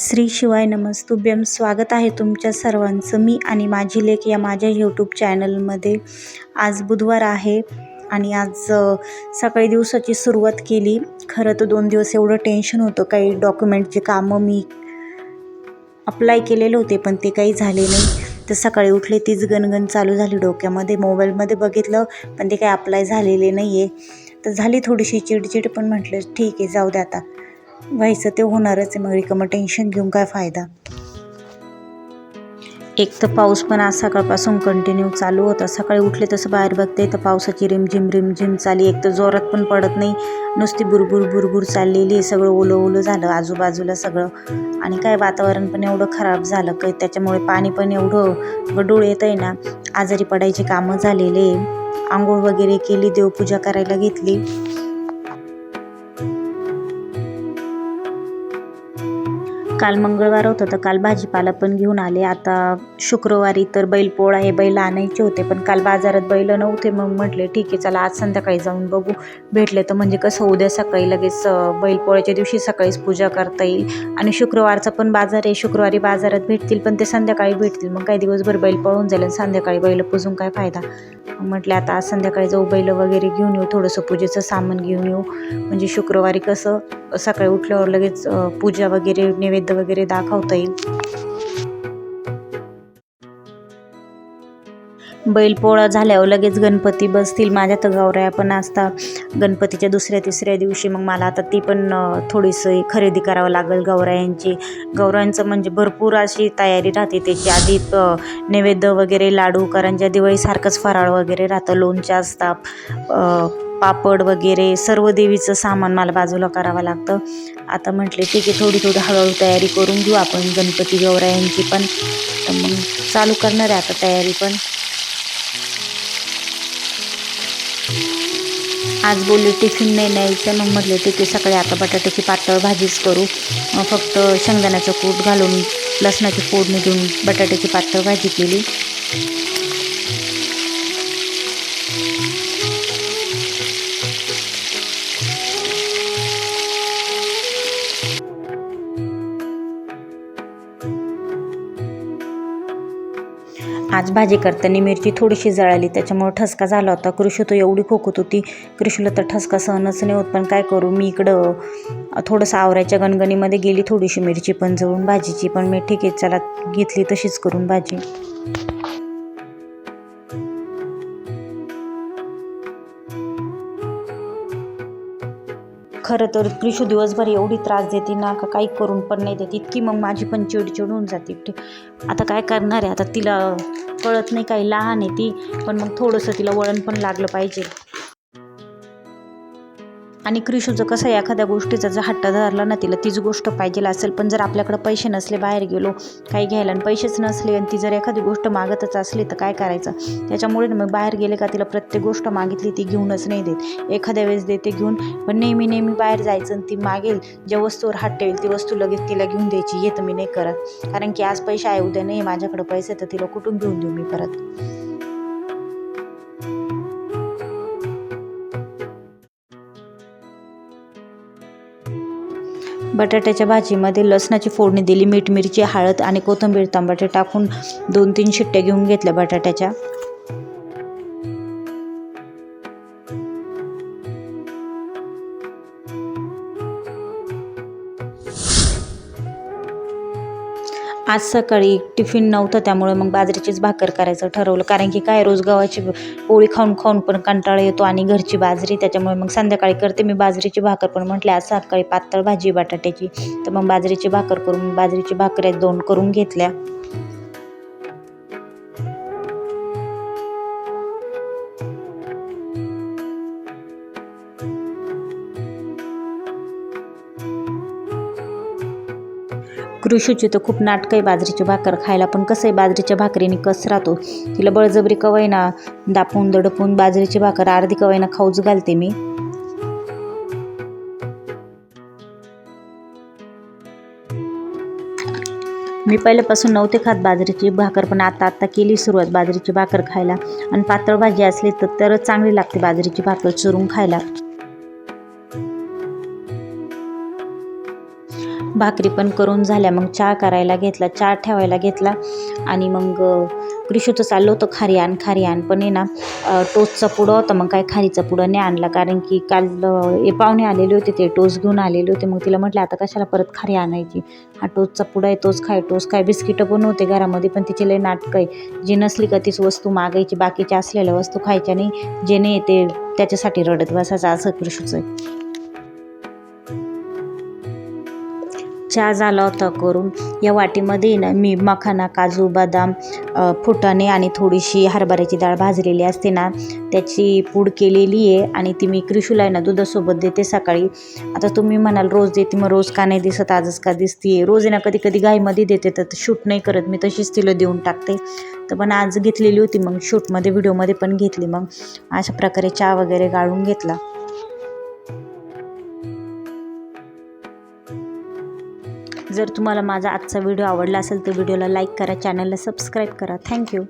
श्री शिवाय नमस्तुभ्यम स्वागत आहे तुमच्या सर्वांचं. मी आणि माझी लेख या माझ्या यूट्यूब चॅनलमध्ये आज बुधवार आहे आणि आज सकाळी दिवसाची सुरुवात केली. खरं तर दोन दिवस एवढं टेन्शन होतं. काही डॉक्युमेंटचे कामं मी अप्लाय केलेले होते पण ते काही झाले नाही. तर सकाळी उठले तीच गणगण चालू झाली डोक्यामध्ये. मोबाईलमध्ये बघितलं पण ते काही अप्लाय झालेले नाही आहे तर झाली थोडीशी चिडचिड पण म्हटलं ठीक आहे जाऊ दे आता. व्हायचं ते होणारच आहे. मग रिकामं टेन्शन घेऊन काय फायदा? एक तर पाऊस पण आज सकाळपासून कंटिन्यू चालू होता. सकाळी उठले तसं बाहेर बघते तर पावसाची रिमझिम रिमझिम चाली. एक तर जोरात पण पडत नाही नुसती बुरबुर बुरबुर चाललेली आहे. सगळं ओलं ओलं झालं आजूबाजूला सगळं. आणि काय वातावरण पण एवढं खराब झालं काही त्याच्यामुळे पाणी पण एवढं गडूळ येतं आहे ना. आजारी पडायची कामं झालेले. आंघोळ वगैरे केली देवपूजा करायला घेतली. काल मंगळवार होतं तर काल भाजीपाला पण घेऊन आले. आता शुक्रवारी तर बैल पोळा हे बैल आणायचे होते पण काल बाजारात बैल नव्हते मग म्हटले ठीक आहे चला आज संध्याकाळी जाऊन बघू. भेटले तर म्हणजे कसं उद्या सकाळी लगेच अं, बैल पोळ्याच्या दिवशी सकाळीच पूजा करता येईल. आणि शुक्रवारचा पण बाजार आहे शुक्रवारी बाजारात भेटतील पण ते संध्याकाळी भेटतील. मग काही दिवसभर बैल पळून जाईल आणि संध्याकाळी बैल पुजून काय फायदा? म्हटले आता आज संध्याकाळी जाऊ बैल वगैरे घेऊन येऊ थोडंसं पूजेचं सामान घेऊन येऊ. म्हणजे शुक्रवारी कसं सकाळी उठल्यावर लगेच पूजा वगैरे नैवेद्य वगैरे दाखवता येईल. बैलपोळा झाल्यावर लगेच गणपती बसतील. माझ्या तर गौराया पण असतात गणपतीच्या दुसऱ्या तिसऱ्या दिवशी मग मला आता ती पण अ, थोडीशी खरेदी करावं लागेल गौरायांची गौरायांचं म्हणजे भरपूर अशी तयारी राहते. त्याची आधी नैवेद्य वगैरे लाडू करंज्या दिवाळीसारखंच फराळ वगैरे राहतं. लोणच्या असतात पापड वगैरे सर्व देवीचं सामान मला बाजूला करावं लागतं. आता म्हटले ठीक आहे थोडी थोडी हळूहळू तयारी करून घेऊ आपण. गणपती गौरायांची पण. तर मग चालू करणार आहे आता तयारी पण. आज बोलले टिफिन नाही न्यायचं. मग म्हटले ठीक आहे सकाळी आता बटाट्याची पातळ भाजीच करू. मग फक्त शेंगदाण्याचं कूट घालून लसणाची फोडणी देऊन बटाट्याची पातळ भाजी केली. आज भाजी करताना मिरची थोडीशी जळाली त्याच्यामुळे ठसका झाला होता. कृषी तो एवढी खोकत होती. कृषीला तर ठसका सहनच नाही होत. पण काय करू मी इकडं थोडंसं आवऱ्याच्या गणगणीमध्ये गेली थोडीशी मिरची पण जळून भाजीची पण मी ठीक आहे चला घेतली तशीच करून भाजी. खरं तर क्रिशू दिवसभर एवढी त्रास देते ना का काही करून पण नाही देत. इतकी मग माझी पण चिडचिड होऊन जाते. ठीक आता काय करणार आहे? आता तिला कळत नाही काही लहान आहे ती पण मग थोडंसं तिला वळण पण लागलं पाहिजे. आणि क्रिशूचं कसं आहे एखाद्या गोष्टीचा जर हट्ट धरला ना तिला तीच गोष्ट पाहिजे असेल. पण जर आपल्याकडे पैसे नसले बाहेर गेलो काही घ्यायला आणि पैसेच नसले आणि ती जर एखादी गोष्ट मागतच असली तर काय करायचं? त्याच्यामुळे ना मग बाहेर गेले का तिला प्रत्येक गोष्ट मागितली ती घेऊनच नाही देत. एखाद्या वेळेस देते घेऊन पण नेहमी नेहमी बाहेर जायचं आणि ती मागेल. ज्या वस्तूवर हात ठेवेल ती वस्तू लगेच तिला घेऊन द्यायची. येतं मी नाही करत. कारण की आज पैसे आहे उद्या नाही. माझ्याकडे पैसे तर तिला कुठून घेऊन देऊ मी परत? बटाट्याच्या भाजीमध्ये लसणाची फोडणी दिली मीठ मिरची हळद आणि कोथिंबीर टमाटे टाकून दोन तीन शिट्ट्या घेऊन घेतल्या बटाट्याच्या. आज सकाळी टिफिन नव्हतं त्यामुळे मग बाजरीचीच भाकर करायचं ठरवलं. कारण की काय रोज गव्हाची पोळी खाऊन खाऊन पण कंटाळा येतो आणि घरची बाजरी त्याच्यामुळे मग संध्याकाळी करते मी बाजरीची भाकर. पण म्हटले आज सकाळी पातळ भाजी बटाट्याची. तर मग बाजरीची भाकर करून बाजरीची भाकऱ्या दोन करून घेतल्या. कृषीची तर खूप नाटकं आहे बाजरीची भाकर खायला पण कसं आहे बाजरीच्या भाकरीने कस राहतो? तिला बळजबरी कवायना दापून दडपून बाजरीची भाकर अर्धी कवायना खाऊच घालते मी. मी पहिल्यापासून नव्हते खात बाजरीची भाकर पण आता आता केली सुरुवात बाजरीची भाकर खायला. आणि पातळ भाजी असली तर तरच चांगली लागते बाजरीची भाकर चुरून खायला. भाकरी पण करून झाल्या. मग चहा करायला घेतला चहा ठेवायला घेतला. आणि मग क्रिशूचं कृषूचं चाललं होतं खारी आण खारी आण पण आहे ना टोचचा पुडं होता. मग काय खारीचा पुडं नाही आणला. कारण की काल हे पाहुणे आलेले होते ते टोच घेऊन आलेले होते. मग तिला म्हटलं आता कशाला परत खारी आणायची? हा टोचचा पुडा आहे तोच खाय टोच काय बिस्किटं पण होते घरामध्ये पण तिचे लय नाटकं आहे. जी नसली का तीच वस्तू मागायची बाकीच्या असलेल्या वस्तू खायच्या नाही. जे नाही ते त्याच्यासाठी रडत बसायचं असं क्रिशूचं आहे. चहा झाला होता करून. या वाटीमध्ये ना मी मखाना काजू बदाम फुटाणे आणि थोडीशी हरभऱ्याची डाळ भाजलेली असते ना त्याची पूड केलेली आहे आणि ती मी क्रिशूला आहे ना दुधासोबत देते सकाळी. आता तुम्ही म्हणाल रोज देते मग रोज का नाही दिसत आजच का दिसते रोज आहे ना कधी कधी गाईमध्ये देते तर शूट नाही करत मी तशीच तिला देऊन टाकते. तर पण आज घेतलेली होती मग शूटमध्ये व्हिडिओमध्ये पण घेतली मग. अशा प्रकारे चहा वगैरे गाळून घेतला. जर तुम्हाला माझा आजचा व्हिडिओ आवडला असेल तर व्हिडिओला लाईक करा चॅनलला सबस्क्राईब करा. थँक्यू